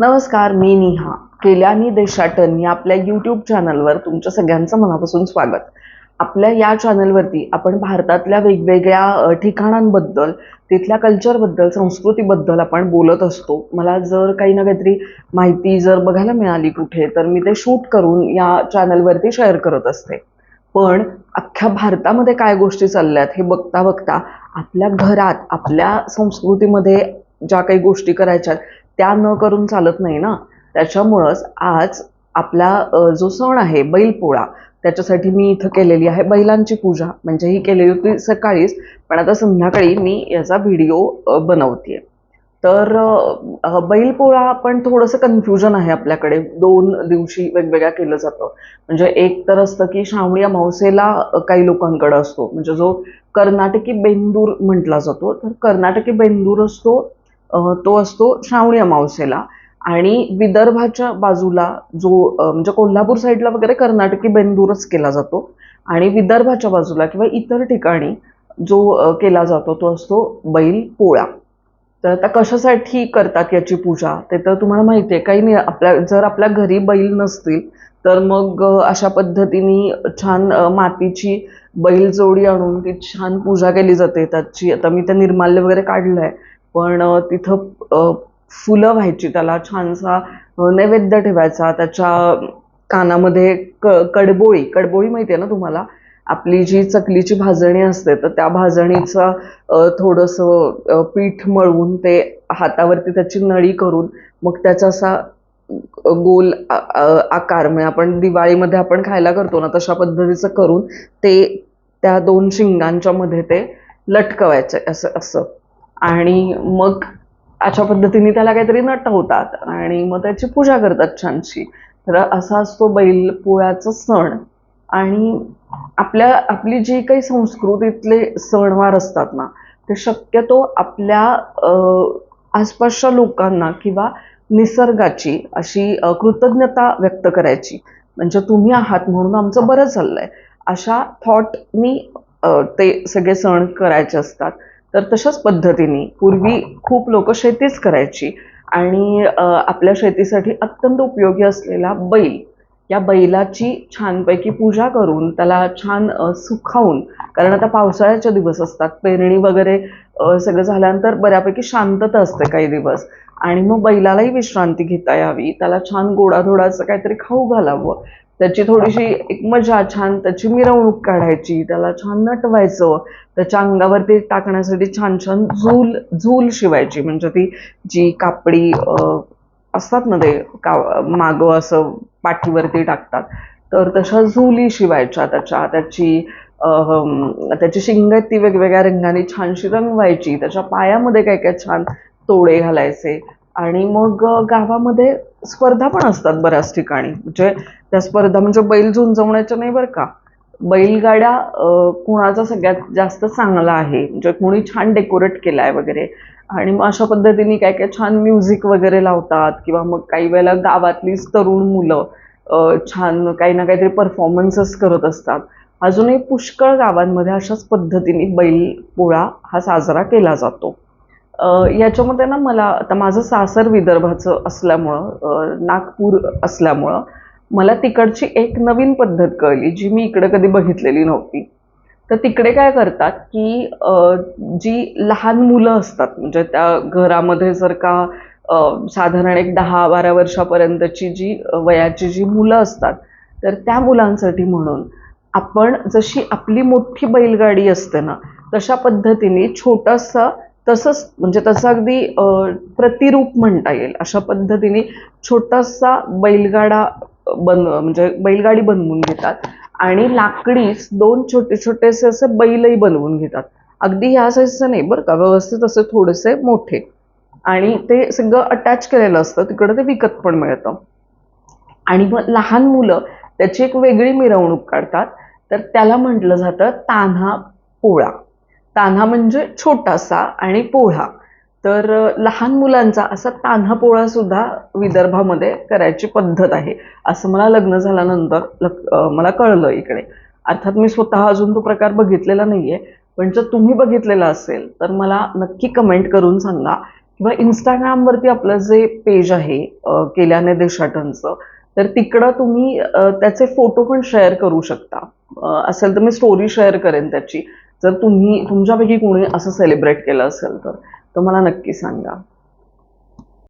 नमस्कार मी निहा. केल्यानी देशाटन या आपल्या यूट्यूब चॅनलवर तुमच्या सगळ्यांचं मनापासून स्वागत. आपल्या या चॅनलवरती आपण भारतातल्या वेगवेगळ्या ठिकाणांबद्दल तिथल्या कल्चरबद्दल संस्कृतीबद्दल आपण बोलत असतो. मला जर काही ना काहीतरी माहिती जर बघायला मिळाली कुठे तर मी ते शूट करून या चॅनलवरती शेअर करत असते. पण अख्ख्या भारतामध्ये काय गोष्टी चालल्यात हे बघता बघता आपल्या घरात आपल्या संस्कृतीमध्ये ज्या काही गोष्टी करायच्या त्या न करून चालत नाही ना. त्याच्यामुळंच आज आपला जो सण आहे बैलपोळा त्याच्यासाठी मी इथं केलेली आहे बैलांची पूजा. म्हणजे ही केलेली होती सकाळीच पण आता संध्याकाळी मी याचा व्हिडिओ बनवते तर बैलपोळा आपण थोडंसं कन्फ्युजन आहे आपल्याकडे. दोन दिवशी वेगवेगळ्या केलं जातं. म्हणजे एक तर असतं की श्रावणी अमावस्येला काही लोकांकडे असतो. म्हणजे जो कर्नाटकी बेंदूर म्हटला जातो तर कर्नाटकी बेंदूर असतो तो असतो श्रावणी अमावस्येला आणि विदर्भाच्या बाजूला जो म्हणजे कोल्हापूर साईडला वगैरे कर्नाटकी बेंदूरच केला जातो. आणि विदर्भाच्या बाजूला किंवा इतर ठिकाणी जो केला जातो तो असतो बैल पोळा. तर आता कशासाठी करतात याची पूजा ते तर तुम्हाला माहिती आहे. काही नाही आपल्या जर आपल्या घरी बैल नसतील तर मग अशा पद्धतीने छान मातीची बैल जोडी आणून ती छान पूजा केली जाते. त्याची आता मी ते निर्माल्य वगैरे काढलं आहे पण तिथं फुलं व्हायची त्याला छानसा नैवेद्य ठेवायचा त्याच्या कानामध्ये क कडबोळी कडबोळी माहिती आहे ना तुम्हाला? आपली जी चकलीची भाजणी असते तर त्या भाजणीचं थोडंसं पीठ मळवून ते हातावरती त्याची नळी करून मग त्याचा असा गोल आ- आ- आकार म्हणजे आपण दिवाळीमध्ये आपण खायला करतो ना तशा पद्धतीचं करून ते त्या दोन शिंगांच्या मध्ये ते लटकवायचं असं असं. आणि मग अशा पद्धतीने त्याला काहीतरी नटवतात आणि मग त्याची पूजा करतात छानशी. तर असा असतो बैलपोळ्याचा सण. आणि आपल्या आपली जी काही संस्कृतीतले सणवार असतात ना ते शक्यतो आपल्या आसपासच्या लोकांना किंवा निसर्गाची अशी कृतज्ञता व्यक्त करायची. म्हणजे तुम्ही आहात म्हणून आमचं बरं चाललंय. अशा थॉटनी ते सगळे सण करायचे असतात. तर तशाच पद्धतीने पूर्वी खूप लोक शेतीच करायची आणि आपल्या शेतीसाठी अत्यंत उपयोगी असलेला बैल. या बैलाची छानपैकी पूजा करून त्याला छान सुखावून कारण आता पावसाळ्याचे दिवस असतात पेरणी वगैरे सगळं झाल्यानंतर बऱ्यापैकी शांतता असते काही दिवस. आणि मग बैलालाही विश्रांती घेता यावी त्याला छान गोडाधोडाचं काहीतरी खाऊ घालावं त्याची थोडीशी एक मजा छान त्याची मिरवणूक काढायची त्याला छान नटवायचं त्याच्या अंगावरती टाकण्यासाठी छान छान झूल झूल शिवायची. म्हणजे ती जी कापडी असतात ना ते का मागं असं पाठीवरती टाकतात तर तशा झुली शिवायच्या त्याच्या. त्याची त्याची शिंग ती वेगवेगळ्या रंगाने छानशी रंगवायची. त्याच्या पायामध्ये काय काय छान तोडे घालायचे. आणि मग गावामध्ये स्पर्धा पण असतात बऱ्याच ठिकाणी. म्हणजे त्या स्पर्धा म्हणजे बैल झुंजवण्याच्या नाही बरं का. बैलगाड्या कुणाचा सगळ्यात जास्त चांगला आहे. म्हणजे कुणी छान डेकोरेट केला आहे वगैरे. आणि मग अशा पद्धतीने काय काय छान म्युझिक वगैरे लावतात. किंवा मग काही वेळेला गावातलीच तरुण मुलं छान काही ना काहीतरी परफॉर्मन्सेस करत असतात. अजूनही पुष्कळ गावांमध्ये अशाच पद्धतीने बैल पोळा हा साजरा केला जातो. याच्यामध्ये ना मला आता माझं सासर विदर्भाचं असल्यामुळं नागपूर असल्यामुळं मला तिकडची एक नवीन पद्धत कळली जी मी इकडे कधी बघितलेली नव्हती. तर तिकडे काय करतात की जी लहान मुलं असतात म्हणजे त्या घरामध्ये जर का साधारण एक दहा बारा वर्षापर्यंतची जी वयाची जी मुलं असतात तर त्या मुलांसाठी म्हणून आपण जशी आपली मोठी बैलगाडी असते ना तशा पद्धतीने छोटंसं तसंच म्हणजे तसं अगदी प्रतिरूप म्हणता येईल. अशा पद्धतीने छोटासा बैलगाडा बन म्हणजे बैलगाडी बनवून घेतात. आणि लाकडीच दोन छोटे छोटेसे असे बैलही बनवून घेतात. अगदी ह्या साईजचं नाही बरं का व्यवस्थित असे थोडेसे मोठे. आणि ते सगळं अटॅच केलेलं असतं तिकडं ते विकत पण मिळतं. आणि मग लहान मुलं त्याची एक वेगळी मिरवणूक काढतात. तर त्याला म्हटलं जातं तान्हा पोळा. तान्हा म्हणजे छोटासा आणि पोळा. तर लहान मुलांचा असा तान्हा पोळा सुद्धा विदर्भामध्ये करायची पद्धत आहे. असं मला लग्न झाल्यानंतर लग मला कळलं इकडे. अर्थात मी स्वतः अजून तो प्रकार बघितलेला नाहीये. पण जर तुम्ही बघितलेला असेल तर मला नक्की कमेंट करून सांगा. किंवा इंस्टाग्रामवरती आपलं जे पेज आहे केल्याने देशाटनचं तर तिकडं तुम्ही त्याचे फोटो पण शेअर करू शकता. असेल तर मी स्टोरी शेअर करेन त्याची. जर तुम्ही तुमच्यापैकी कोणी असं सेलिब्रेट केलं असेल तर तर मला नक्की सांगा.